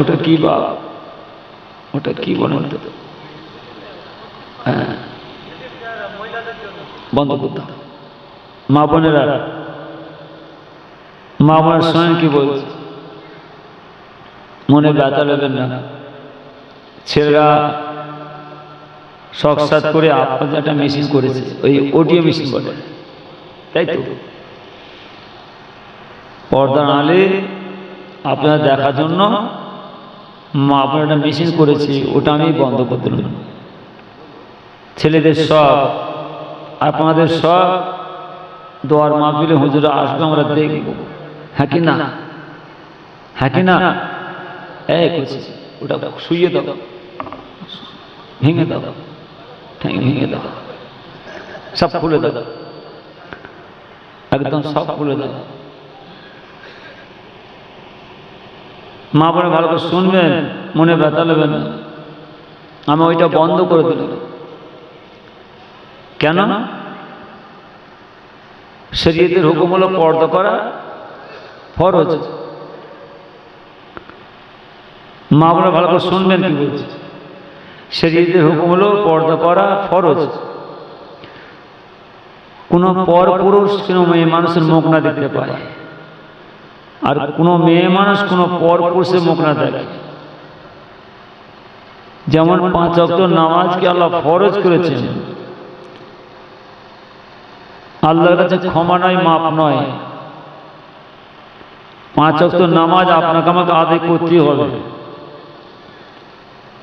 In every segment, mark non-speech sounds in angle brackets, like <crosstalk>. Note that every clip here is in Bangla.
ওটা কি বা ওটা কি বলেন হ্যাঁ। বন্ধ করতাম মা বোনেরা, মা বোনের স্বয়ং কি বলছে? মনে ব্যথা নেবেন না। ছেলেরা শখসাত করে আপনাদের একটা মেশিন করেছে, ওই অডিও মেশিন বলে তাই তো? পর্দা নালে আপনারা দেখার জন্য মা আপনার একটা মেশিন করেছে ওটা আমি বন্ধ করতে দিলাম। ছেলেদের সব আপনাদের সব দোয়ার মাহফিলে হুজুরা আসবে আমরা দেখব। হ্যাঁ কি না? হ্যাঁ কি না? এই ওটা শুইয়ে দাও। ভেঙে দাও। ঠ্যাং ভেঙে দাও। সব খুলে দাও। একদম সব খুলে দাও। মা বোনে ভালো করে শুনবেন, মনে ব্যথা নেবেন না। আমি ওইটা বন্ধ করে দিলাম। কেন? শরীয়তের হুকুম হলো পর্দা করা ফরজ। মা বোনে ভালো করে শুনবেন কি বলছে? শরীয়তের হুকুম হলো পর্দা করা ফরজ। কোনো পর পুরুষ কোনো মেয়ে মানুষের মুখ না দেখতে পায়। আর কোনো মেয়ে মানুষ কোনো পর পুরুষের মুখ না দেখে। যেমন পাঁচ অক্ট নামাজকে আল্লাহ ফরজ করেছেন। আল্লাহর কাছে ক্ষমা নয়, মাপ নয়। পাঁচ অক্ট নামাজ আপনাকে আমাকে আদায় করতেই হবে।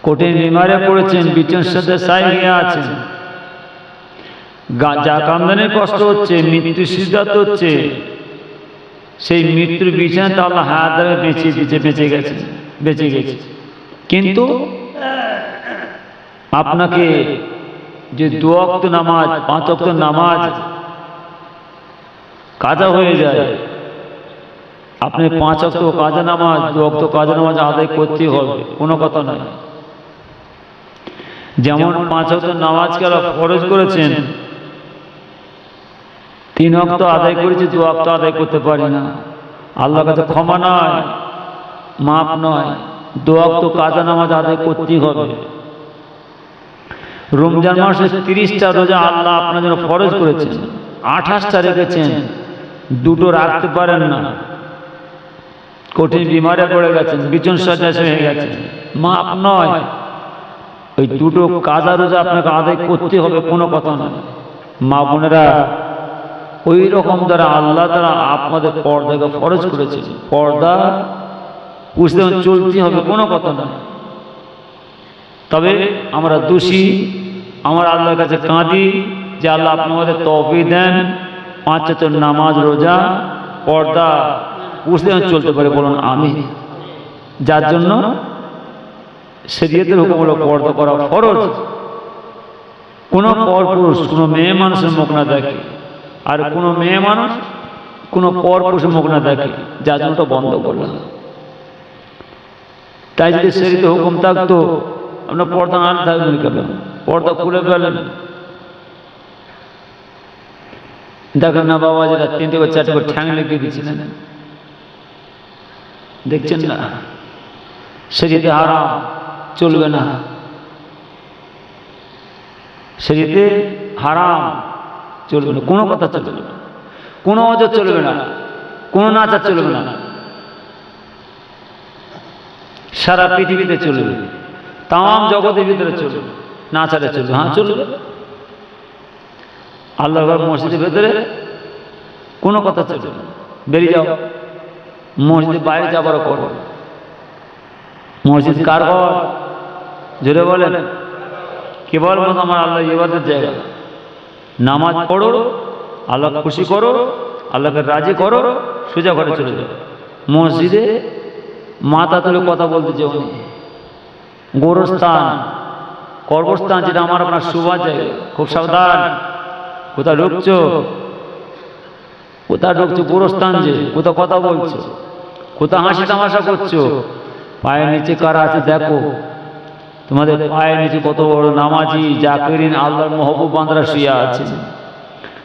কঠিন বিমারে পড়েছেন, বিচন সাথে সাই গিয়ে আছেন। যা কামদানের কষ্ট হচ্ছে মৃত্যু সিদ্ধান্ত হচ্ছে। সেই মৃত্যুর বিছানাতে আল্লাহ হাত ধরে বেঁচে দিয়েছে, বেঁচে গেছে বেঁচে গেছে। কিন্তু আপনাকে যে দু অক্ত নামাজ পাঁচ অক্ত নামাজ কাজা হয়ে যায়, আপনি পাঁচ অক্ত কাজা নামাজ দু অক্ত কাজা নামাজ আদায় করতেই হবে, কোনো কথা নয় যেমন পাঁচ অক্ত নামাজকে আল্লাহ ফরজ করেছেন তিন অক্ত আদায় করেছি, দু অক্ত আদায় করতে পারি না। আল্লাহর কাছে ক্ষমা নয় মাপ নয়, দু অক্ত কাজা নামাজ আদায় করতেই হবে। রমজান মাসে তিরিশটা রোজা আল্লাহ আপনার জন্য ফরজ করেছেন, আঠাশটা রেখেছেন, দুটো রাখতে পারেন না। কঠিন বিমারে পড়ে গেছেন, বিচন সজ্জা হয়ে গেছেন মাপ নয়। ওই দুটো কাজা রোজা আপনাকে আদায় করতে হবে, কোনো কথা নয়। মা বোনেরা ওই রকম দ্বারা আল্লাহ তারা আপনাদের পর্দাকে ফরজ করেছে পর্দা বুঝতে চলতে হবে, কোনো কথা না তবে আমরা দোষী, আমার আল্লাহর কাছে কাঁদি, যে আল্লাহ আপনি আমাদের তফি দেন, পাঁচ চার নামাজ, রোজা, পর্দা বুঝতে চলতে পারে, বলুন আমি যার জন্য শরীয়তের হুকুম হলো পর্দা করা ফরজ। কোনো পর পুরুষ কোনো মেয়ে মানুষের মুখ না দেখে। আর কোনো মেয়ে মানুষ কোনো পর পুরুষের মুখ না দেখে যার জন্য বন্ধ করলাম। তাই যদি শরীরে হুকুম থাকতো আপনার পর্দা না থাকবেন কেন পর্দা খুলে ফেলেন দেখেন না বাবা যেটা তিনটে করে চারটে করে ঠ্যাং লেগে দিয়েছিলেন দেখছেন না? শরীরে হারাম চলবে না। শরীরে হারাম। চলবে না। কোনো কথা চলবে না। কোনো অজর চলবে না। কোনো নাচা চলবে না। সারা পৃথিবীতে চলবে। তাম জগতের ভিতরে চলবে। নাচারে চলবে। হ্যাঁ চলবে। আল্লাহ মসজিদের ভেতরে কোনো কথা চলবে না। বেরিয়ে যাও। মসজিদের বাইরে যাবারও করো মসজিদ কার ঘর? জোরে বলেন। কেবল আমার আল্লাহ ইবাদের জায়গা? নামাজ পড়ো আল্লাহ খুশি করো আল্লাহকে রাজি করো সোজা ঘরে চলে যাও। মসজিদে মাথা তুলে কথা বলতে চাও গোরস্থান। কর্মস্থান যেটা আমার আপনার সুবাদ জায়গা। খুব সাবধান। কোথায় ঢুকছো? কোথায় ঢুকছো? গোরস্থান যে। কোথাও কথা বলছো? কোথাও হাসি তামাশা করছ? পায়ের নিচে কারা আছে দেখো। তোমাদের পায়ের নিচে কত বড় নামাজি, জাকিরিন, আল্লাহর মহবুব বান্দরা শুয়ে আছে।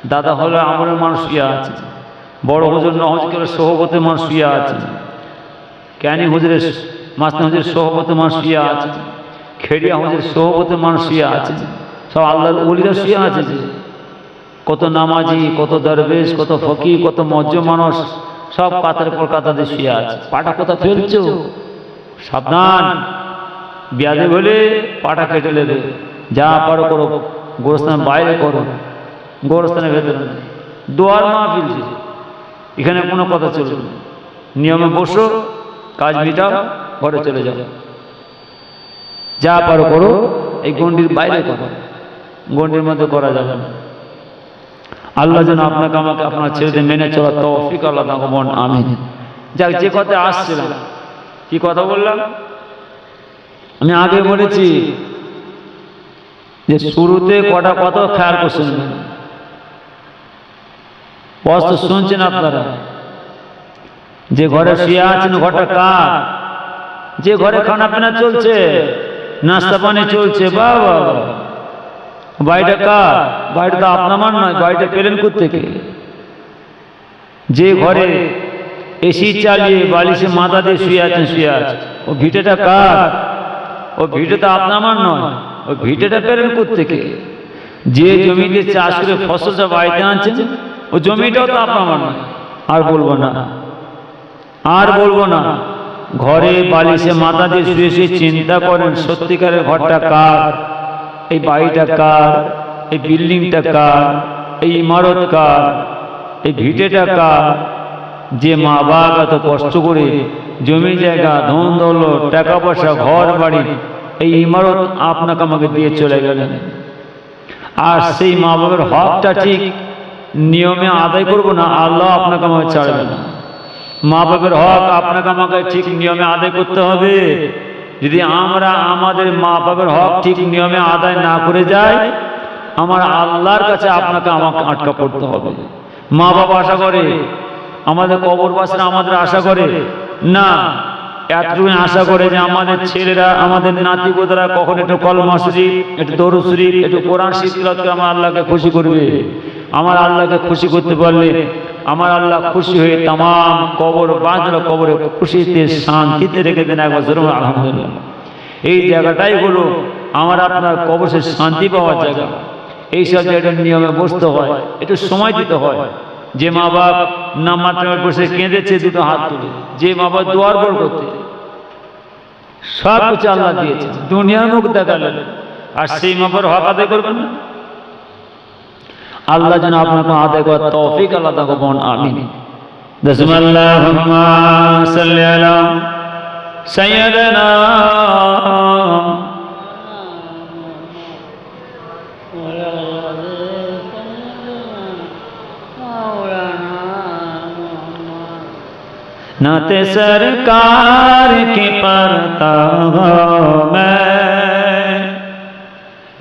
দাদা হলো আমরের মানুষ শুয়ে আছে। বড় হুজুর নহজ করে সোহবতের মানুষ শুয়ে আছে। ক্যানি হুজুরের মাস্তান হজের সহবত মানুষ শুয়ে আছে। খেড়িয়া হজের সহবত মানুষ শুয়ে আছে। সব আল্লাহর অলিরা শুয়ে আছে কত নামাজি, কত দরবেশ, কত ফকি কত মজ্জ মানুষ, সব কাতার পর কাতাতে শুয়ে আছে। পাটা কথা ফেলছো? সাবধান। বিয়াদে বলে পাটা কেটে নেবে যা পারো করো গোরস্থান বাইরে করো। গোরস্থানের ভেতরে দোয়ার মা ফিলছে এখানে কোনো কথা চলবে নিয়মে বসো, কাজ মিটাও, ঘরে চলে যাও। যা পারো করো, এই গন্ডির বাইরে করো। গন্ডির মধ্যে করা যাবে না। আল্লাহ যেন আপনাকে, আমাকে, আপনার ছেলেদের মেনে চলা তৌফিক আল্লাহ আমি যাক, যে কথা আসছিলাম, কি কথা বললাম? আমি আগে বলেছি যে শুরুতে কটা কথা খেয়াল করে শুনবেন বস্তু শুনছেন আপনারা। যে ঘরে শুয়ে আছেন ঘরটা কার? যে ঘরে খানা পিনা চলছে নাস্তা পানি চলছে বা বাড়িটা কার? বাড়িটা তো আপনার নয় বাড়িটা পেলেন থেকে যে ঘরে এসি চালিয়ে বালিশে মাথা দিয়ে শুয়ে আছেন শুয়ে আছে ও ভিটেটা কার? ও ভিটে তো আপনার আমার নয়, ও ভিটেটা পেলেন থেকে যে জমিতে চাষ করে ফসলটা বাড়িতে আনছেন, ও জমিটাও তো আপনার আমার নয়, আর বলব না। আর বলব না, ঘরে বালিশে মাথা দিয়ে শুয়ে শুয়ে চিন্তা করেন, সত্যিকারের ঘরটা কার? এই বাড়িটা কার? এই বিল্ডিংটা কার? এই ইমারত কার? এই ভিটেটা কার? যে মা বাপ এত কষ্ট করে জমি জায়গা, ধন দৌলত টাকা পয়সা ঘর বাড়ি এই ইমারত আপনাকে আমাকে দিয়ে চলে গেলেন। আর সেই মা বাবার হকটা ঠিক নিয়মে আদায় করব না, আল্লাহ আপনাকে আমাকে ছাড়বে না। মা বাবার হক আপনাকে আমাকে ঠিক নিয়মে আদায় করতে হবে। যদি আমরা আমাদের মা বাবার হক ঠিক নিয়মে আদায় না করে যাই, আমার আল্লাহর কাছে আপনাকে আমাকে আটকা পড়তে হবে। মা বাবা আশা করে আমাদের কবরবাসীরা আমাদের আশা করে। না এতটুকু আশা করে যে আমাদের ছেলেরা আমাদের নাতি বোধরা কখন একটু কলমা শরীফ একটু দরু শরীফ একটু কোরআন শীতলত আমার আল্লাহকে খুশি করবে। আমার আল্লাহকে খুশি করতে পারলে আমার আল্লাহ খুশি হয়ে তাম কবর বাঁধলো কবরে খুশিতে শান্তিতে রেখে দেন একবার। জরুর আলহামদুলিল্লাহ। এই জায়গাটাই হলো আমার আপনার কবরের শান্তি পাওয়ার জায়গা। এই সব জায়গাটার নিয়মে বসতে হয়। একটু সময় দিতে হয়। যে মা বাপ নামাত্রায় বসে কেঁদেছে, দুটো হাত তুলে। যে মা বাপ দুয়ার বড় করতে। সব কিছু আল্লাহ দিয়েছে দুনিয়ার মুখ দেখালেন। আর সেই মা বাপ হক আদায় করবেন না। আল্লাহ যেন আপনাকে আদায় করার তৌফিক আল্লাহ তাকে বোন আমিন। দসমাল্লাহুম্মা সাল্লি আলা नाते सरकार की पढ़ता हूँ मैं।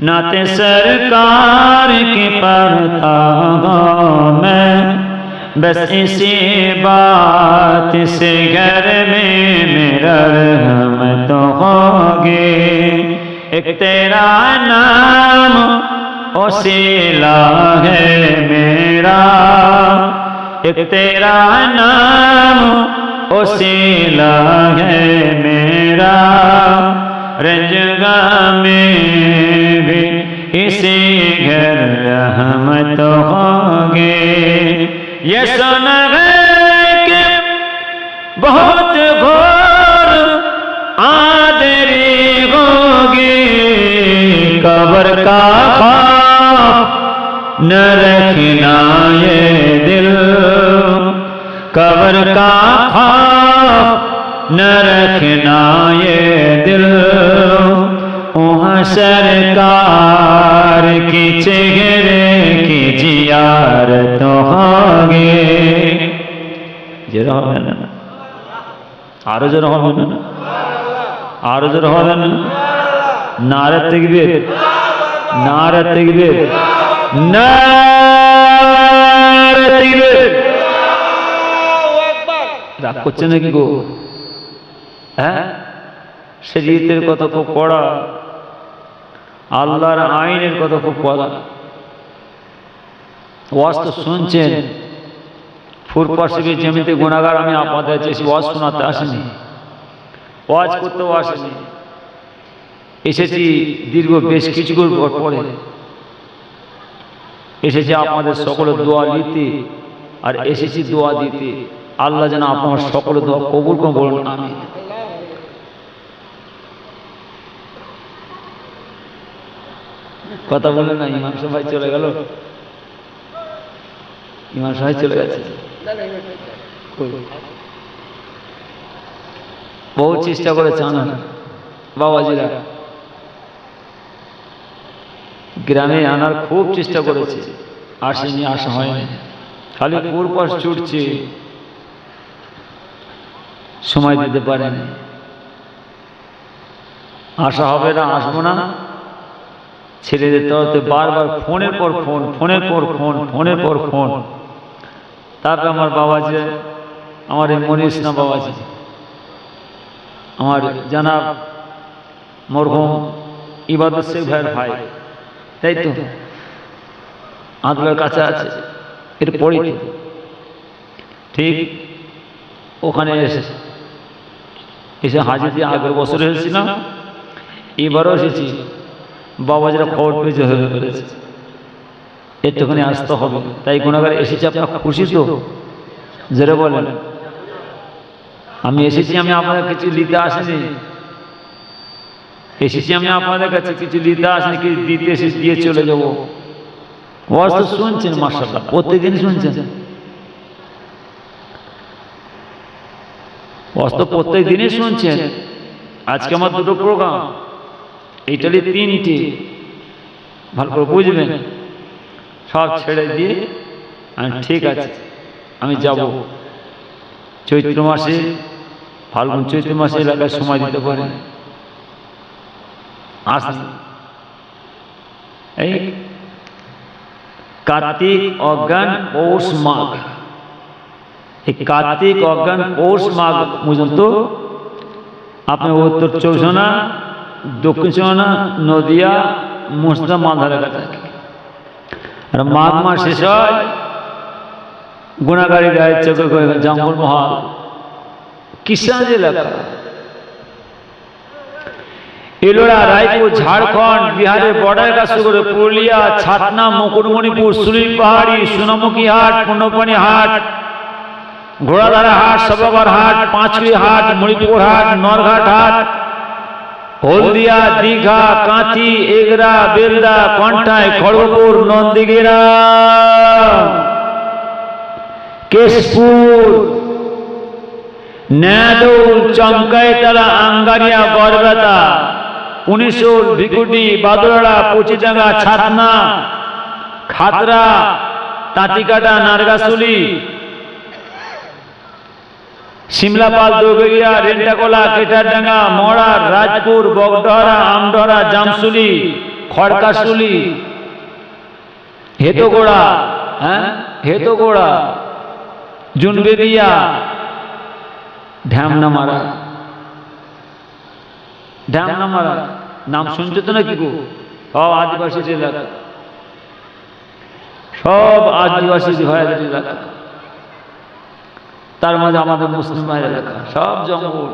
नाते सरकार की पढ़ता मैं बस इसी बात से घर में मेरा रहमत होगी। एक तेरा नाम ओसीला है मेरा। एक तेरा नाम ओसीला है मेरा। रंजगा में भी इसी घर रहमत होगे। ये सुना कि बहुत घोर आदरी होगी। कबर का न ये कबर का खौफ न रखना ये दिल वहाँ सरकार की चेहरे की जियारत होगे জোর হবে না আরো জোর হবে না আরো জোর হবে না নারে তেগবে নারে তেগবে নারে রাগ করছে নাকি গো? হ্যাঁ? শরীয়তের কত খুব পড়া, আল্লাহর আইনের কত খুব পড়া। ওয়াজ তো শুনছেন। ফুরপা শিবের জমিতে গুণাগার আমি আপনাদের ওয়াজ শোনাতে আসেনি। ওয়াজ করতেও আসেনি। এসেছি দীর্ঘ বেশ কিছু পরে। এসেছি আপনাদের সকলের দোয়া নিতে আর এসেছি দোয়া দিতে। আল্লাহ যেন আপনার সকলে দোয়া কবুল করে বলুন আমি কথা বলে না ইমাম সবাই চলে গেল। ইমাম সবাই চলে গেছে। বহু চেষ্টা করেছে আনার বাবাজিরা। গ্রামে আনার খুব চেষ্টা করেছে। আসেনি আসা হয়নি। খালি পূর্বাস ছুটছে। সময় দিতে পারেনি। আসা হবে না, আসব না। ছেলেদের তরফে বারবার ফোনের পর ফোন, ফোনের পর ফোন, ফোনের পর ফোন। তারপরে আমার বাবাজি, আমার এই মনীষ না বাবাজি। আমার জানাব মরহুম ইবাদত শেখ ভাইয়ের ভাই। তাই তো? আদলের কাছে আছে। এর পরে ঠিক ওখানে এসে এসে হাজির দিয়ে আগের বছর এসেছিলাম। এবারও এসেছি। বাবাজিরা খবর পেয়েছে, হয়ে ফেলেছে একটুখানি আসতে হবে। তাই গুণাগার এসেছে, আপনার খুশি তো? জেরে বলেন। আমি এসেছি, আমি আপনাদের কিছু নিতে আসিনি। এসেছি, আমি আপনাদের কাছে কিছু নিতে আসিনি, কিছু দিতে এসে দিয়ে চলে যাব। শুনছেন মাসাল্লাহ প্রত্যেকদিন শুনছেন। ওয়াজ তো প্রত্যেক দিনই শুনছেন। আজকে আমার দুটো প্রোগ্রাম এইটালি তিনটি। ভালো করে বুঝবেন। সব ছেড়ে দিয়ে আমি ঠিক আছে। আমি যাব। চৈত্র মাসে ফাল্গুন চৈত্র মাসে এলাকায় সময় দিতে পারে আসি এই কার্তিক অজ্ঞান পৌষ মাঘ কার্তিক অজ্ঞান পৌষ মাঘ পর্যন্ত। আপনার উত্তর চৌষনা দক্ষিণ চৌষনা নদিয়া মুসলাম মাধারে আর মাঘ মাস শেষ হয় গুণাগাড়ি রায় চোখে জঙ্গল মহল। কিষান এলাকা এলোরা, রায়পুর, ঝাড়খণ্ড, বিহারের বর্ডার কাছে পুরুলিয়া, ছাতনা, মুকুটমণিপুর সুলিল পাহাড়ি, সোনামুখী হাট পুণ্যপানি হাট ঘোড়াধারা হাট সবাবার হাট পাঁচুই হাট, মণিপুর হাট, নরঘাট হাট, হলদিয়া, দীঘা, কাঁথি, এগরা, বেলদা, কন্টাই, খড়গপুর নন্দীগিরা কেশপুর, ন্যাদৌল, চমকাইতলা, আঙ্গারিয়া, গড়বেতা পুনিশুর ভিকুটি বাদুড়া পুচিডাঙ্গা, ছাতনা, খাতরা, তাঁতিকাটা, নারগাছুলি সিমলাপাল দুর্গিয়া রেন্টাকোলা, কেটারডাঙ্গা মড়া রাজপুর, বগডহরা আমডহরা জামসুলি খড়কাশুলি হেতোগোড়া হ্যাঁ? হেতোগোড়া মারা ঢ্যামনা মারা নাম শুনছো তো নাকি গো? সব আদিবাসী এলাকা সব আদিবাসী এলাকা তার মাঝে আমাদের মুসলিম ভাইয়ের এলাকা সব জঙ্গল।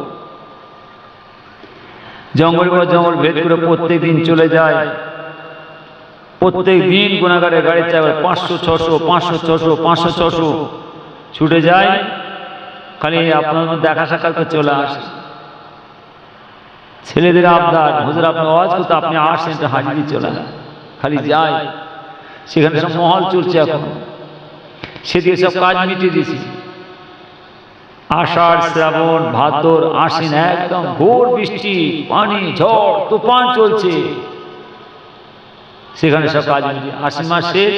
জঙ্গল করে জঙ্গল ভেদ করে প্রত্যেক দিন চলে যায়। প্রত্যেক দিন গুণাগারে গাড়ি চাই পাঁচশো ছশো পাঁচশো ছশো পাঁচশো ছশো ছুটে যায়। খালি আপনার মধ্যে দেখা সাক্ষাৎ করে চলে আসে। ছেলেদের আবদার হুজুর আপনি আওয়াজ করতে আপনি আসেন তো হাজিরি চলে। খালি যায়। সেখানে সব মহল চলছে এখন। সেদিকে সব কাজ মিটিয়ে দিয়েছি। আষাঢ় শ্রাবণ ভাদর আশ্বিন একদম ঘোর বৃষ্টি পানি ঝড় তুফান চলছে। সেখানে সব কাজ আশ্বিন মাস শেষ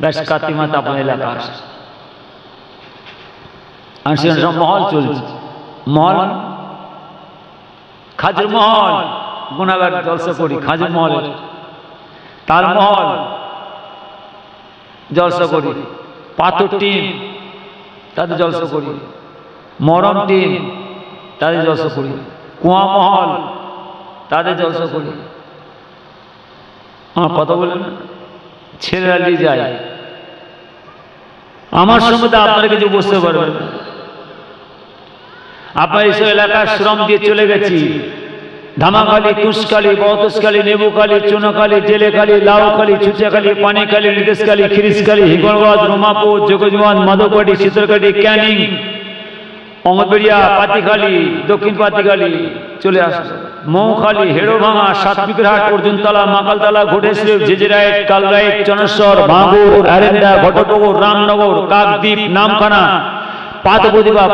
ব্যাস কার্তিক মাস আপনার এলাকা আসে আর সেখানে সব মহল চলছে। মহল? খাজুর মহল। গুণাগার জলসা করি খাজুর মহলের। তালমহল জলসা করি পাথর টিম। তাদের জলসা করি। মরম টিম তাদের জলসা করি। কুয়া মহল তাদের জলসা করি। আমার কথা বলেন না? ছেলেরা নিয়ে যায়। আমার সঙ্গে তো আপনারা কিছু বুঝতে পারবেন আপনার এইসব এলাকার শ্রম দিয়ে চলে গেছি। ধামাকালি তুষকালি বহতুষকালি নেবুকালি চুনকালি জেলেকালি লাউকালি চুচাকালি পানিকালি নিদেশকালি খিরিসকালি হিগলগঞ্জ রোমাপুর যোগজগঞ্জ মাধবকাটি শীতলকাটি ক্যানিং অমরবেড়িয়া পাতিখালি, দক্ষিণ পাতিখালি চলে আসছে। মৌখালি, হেড়োভাঙা সাতবিকরহাট অর্জুনতলা, মাকালতলা ঘোটেশ্রী ঝিঝিরাইট কালরাইট, চনেশ্বর, ভাঙুর Arenda Ghatakpur Ramnagar, Kakdwip, Namkhana পাতবদিবাব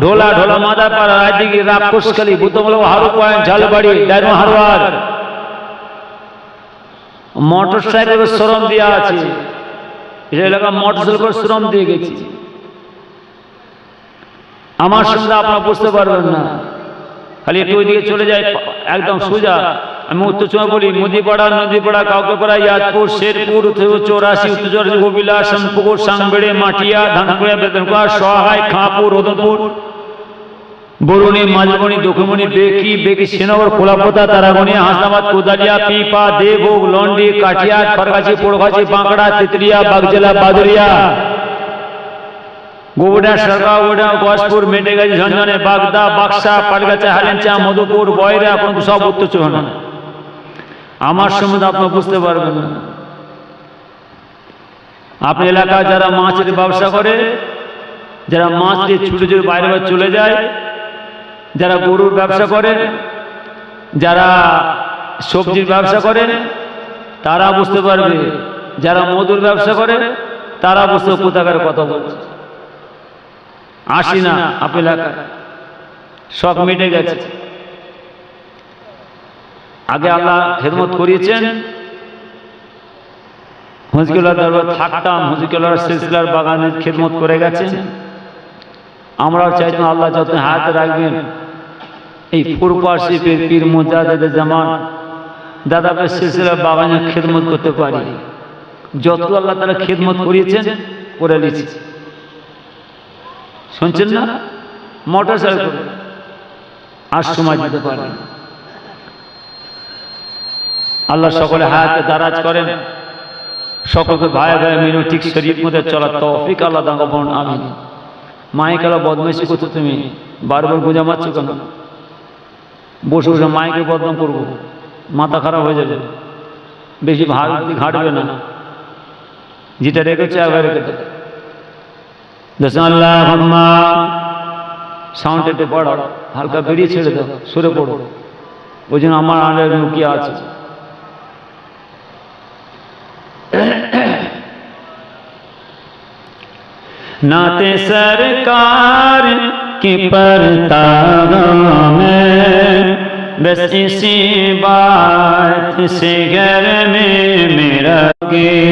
Dhola Dhola Madarpara Raidighi Rakshaskhali Buddhamul Harwood Point, Jhalbari Diamond হারোয়ার। Motor সাইকেলের শ্রম দেওয়া আছে এলাকা মোটর সাইকেল শ্রম দিয়ে গেছি। আমার সঙ্গে আপনারা বুঝতে পারবেন না। খালি একটু ওইদিকে চলে যায়, একদম সোজা। আমি উত্তর বলি মুদিপাড়া নদীপাড়া কাউকে পাড়া ইয়াদপুর শেরপুর চৌরাশি, উত্তর গোবিলা শানপুকুর সাংবেড়ে, মাটিয়া ধানকুড়া বেতনকুড়া সহায়, খাঁপুর রোদনপুর বরুণী, মাঝবনি, দক্ষিণমণি, বেকি বেকি, শ্রীনগর, কোলাপোতা তারাগণি হাসনাবাদ, কোদালিয়া, পিপা, দেবভোগ, লন্ডি কাঠিয়ার খরগাছি পোড়গাছি, বাঁকড়া, তিতলিয়া, বাগজেলা, বাদুরিয়া গোবরা সরকার গোবরা গসপুর মেটেগাছি ঝঞ্ঝনে, বাগদা, বাক্সা, পাটগাছা, হালেঞ্চা, মধুপুর, বয়রা এখন সব উত্তর চোহনা আমার সম্বন্ধে আপনি বুঝতে পারবেন না। আপনি এলাকায় যারা মাছের ব্যবসা করে, যারা মাছ দিয়ে ছুটে ছুটে বাইরে বাইরে চলে যায়, যারা গরুর ব্যবসা করে, যারা সবজির ব্যবসা করে, তারা বুঝতে পারবে। যারা মধুর ব্যবসা করে, তারা বুঝতে কোথাকার কথা বলছে। আসি না, আপনি এলাকায়। সব মিটে গেছে। আগে আল্লাহ খেদমত করিয়েছেন। হুজগুলার দরবার থাকতাম হুজগুলার সিলসিলার বাগানে খেদমত করে গেছেন। আমরাও চাইতাম আল্লাহ যত হাতে রাখবেন। এই পূর্বপাশে পীর পীর মুজাদের জামান দাদাকে সিলসিলার বাগানে খেদমত করতে পারি। যত আল্লাহ তারা খেদমত করিয়েছেন, করে নিয়েছি। শুনছেন না? মোটর সাইকেল আর সময় দিতে পারেন আল্লাহ সকলে হায়াতে দারাজ করেন। সকলকে ভাই ভাই মিনু ঠিক শরীর মধ্যে চলা তৌফিক আল্লাহ দাঙ্গা বোন আমি মাইকেলা বদমাইশি করছ তুমি। বারবার গুঁজা মারছো কেন? বসে বসে মাইকে বদনাম করব। মাথা খারাপ হয়ে যাবে। বেশি ভাগ ঘাটবে না। যেটা রেখেছে আবার রেখে দেবে আল্লাহ সাউন্ড একটু পড়ো হালকা বেরিয়ে ছেড়ে দাও সুরে পড়ো। ওই জন্য আমার আন্ডার লুকিয়ে আছে। <coughs> नाते सरकार की परता में बस इसी बात से घर में मेरा के